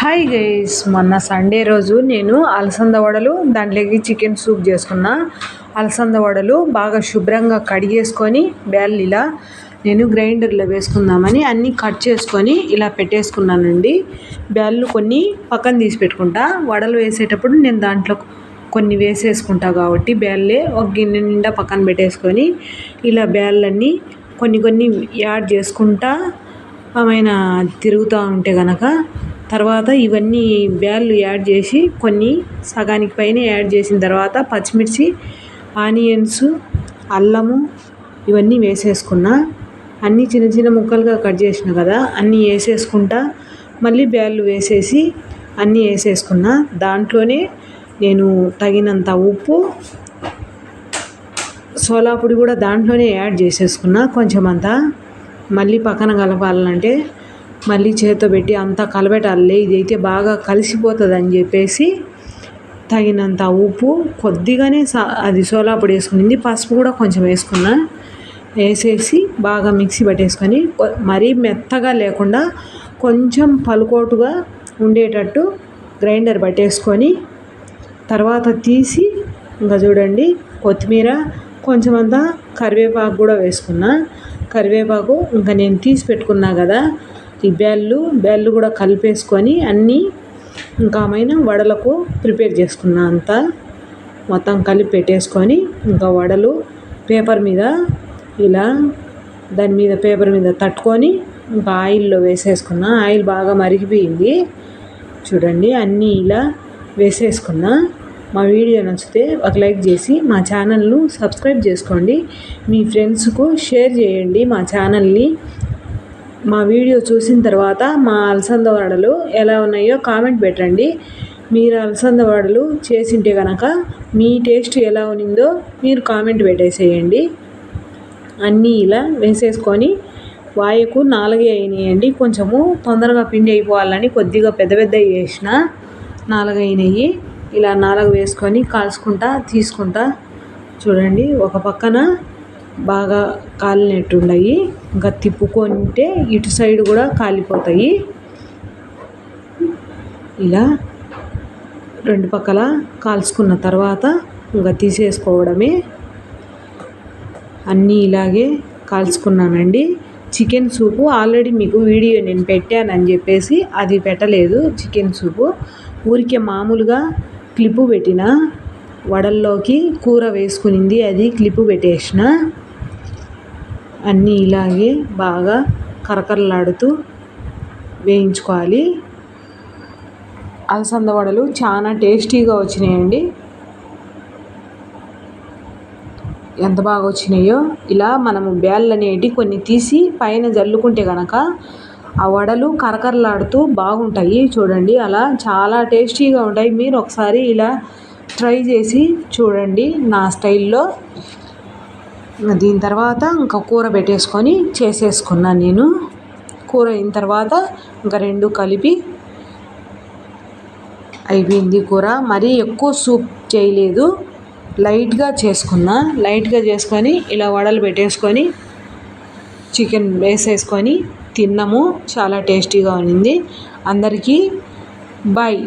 Hi guys మొన్న Sunday రోజు నేను అలసంద వడలు దాంట్లోకి చికెన్ సూప్ చేసుకున్న. అలసంద వడలు బాగా శుభ్రంగా కడిగేసుకొని బ్యాళ్ళు ఇలా నేను గ్రైండర్లో వేసుకుందామని అన్నీ కట్ చేసుకొని ఇలా పెట్టేసుకున్నానండి. బ్యాళ్ళు కొన్ని పక్కన తీసి పెట్టుకుంటా. వడలు వేసేటప్పుడు నేను దాంట్లో కొన్ని వేసేసుకుంటా కాబట్టి బ్యాళ్ళే ఒక గిన్నె నిండా పక్కన పెట్టేసుకొని ఇలా బ్యాళ్ళన్నీ కొన్ని కొన్ని యాడ్ చేసుకుంటా. ఏమైనా తిరుగుతూ ఉంటే కనుక తర్వాత ఇవన్నీ బ్యాళ్ళు యాడ్ చేసి కొన్ని సగానికి పైన యాడ్ చేసిన తర్వాత పచ్చిమిర్చి ఆనియన్స్ అల్లము ఇవన్నీ వేసేసుకున్నా. అన్నీ చిన్న చిన్న ముక్కలుగా కట్ చేసిన కదా అన్నీ వేసేసుకుంటా మళ్ళీ బ్యాళ్ళు వేసేసి అన్నీ వేసేసుకున్నా. దాంట్లోనే నేను తగినంత ఉప్పు సోలా పొడి కూడా దాంట్లోనే యాడ్ చేసేసుకున్నా కొంచెం అంతా మళ్ళీ పక్కన కలపాలంటే మళ్ళీ చేతితో పెట్టి అంతా కలబెట్టాలి ఇదైతే బాగా కలిసిపోతుంది అని చెప్పేసి తగినంత ఉప్పు కొద్దిగానే అది సోలా పొడి వేసుకునింది. పసుపు కూడా కొంచెం వేసుకున్నా. వేసేసి బాగా మిక్సీ పట్టేసుకొని మరీ మెత్తగా లేకుండా కొంచెం పలుకోటుగా ఉండేటట్టు గ్రైండర్ పట్టేసుకొని తర్వాత తీసి ఇంకా చూడండి కొత్తిమీర కొంచెం అంతా కరివేపాకు కూడా వేసుకున్నా. కరివేపాకు ఇంకా నేను తీసి పెట్టుకున్నా కదా ఈ బ్యాళ్ళు బ్యాళ్ళు కూడా కలిపేసుకొని అన్నీ ఇంకా మైన వడలకు ప్రిపేర్ చేసుకున్న అంతా మొత్తం కలిపి పెట్టేసుకొని ఇంకా వడలు పేపర్ మీద ఇలా దాని మీద పేపర్ మీద తట్టుకొని ఇంకా ఆయిల్లో వేసేసుకున్న. ఆయిల్ బాగా మరిగిపోయింది. చూడండి అన్నీ ఇలా వేసేసుకున్నా. మా వీడియో నచ్చితే ఒక లైక్ చేసి మా ఛానల్ను సబ్స్క్రైబ్ చేసుకోండి. మీ ఫ్రెండ్స్కు షేర్ చేయండి మా ఛానల్ని. మా వీడియో చూసిన తర్వాత మా అలసంద వడలు ఎలా ఉన్నాయో కామెంట్ పెట్టండి. మీరు అలసంద వడలు చేసింటే కనుక మీ టేస్ట్ ఎలా ఉన్నిందో మీరు కామెంట్ పెట్టేసేయండి. అన్నీ ఇలా వేసేసుకొని వాయకు నాలుగే అయినాయండి. కొంచెము తొందరగా పిండి అయిపోవాలని కొద్దిగా పెద్ద పెద్ద వేసిన నాలుగు అయినాయి. ఇలా నాలుగు వేసుకొని కాల్చుకుంటా తీసుకుంటా. చూడండి ఒక పక్కన బాగా కాలినట్టు ఉన్నాయి ఇంకా తిప్పుకుంటే ఇటు సైడ్ కూడా కాలిపోతాయి. ఇలా రెండు పక్కల కాల్చుకున్న తర్వాత ఇంకా తీసేసుకోవడమే. అన్నీ ఇలాగే కాల్చుకున్నానండి. చికెన్ సూపు ఆల్రెడీ మీకు వీడియో నేను పెట్టానని చెప్పేసి అది పెట్టలేదు చికెన్ సూపు. ఊరికే మామూలుగా క్లిప్పు పెట్టిన వడల్లోకి కూర వేసుకునింది అది క్లిప్పు పెట్టేసిన అన్నీ ఇలాగే బాగా కరకరలాడుతూ వేయించుకోవాలి. అలసంద వడలు చాలా టేస్టీగా వచ్చినాయండి. ఎంత బాగా వచ్చినాయో ఇలా మనము బ్యాళ్ళు అనేటి కొన్ని తీసి పైన జల్లుకుంటే కనుక ఆ వడలు కరకరలాడుతూ బాగుంటాయి. చూడండి అలా చాలా టేస్టీగా ఉంటాయి. మీరు ఒకసారి ఇలా ట్రై చేసి చూడండి నా స్టైల్లో. దీని తర్వాత ఇంకా కూర పెట్టేసుకొని చేసేసుకున్నాను నేను. కూర అయిన తర్వాత ఇంకా రెండు కలిపి అయిపోయింది కూర. మరీ ఎక్కువ సూప్ చేయలేదు. లైట్గా చేసుకున్నా. లైట్గా చేసుకొని ఇలా వడలు పెట్టేసుకొని చికెన్ వేసేసుకొని తిన్నాము. చాలా టేస్టీగా ఉన్నింది అందరికీ బాయ్.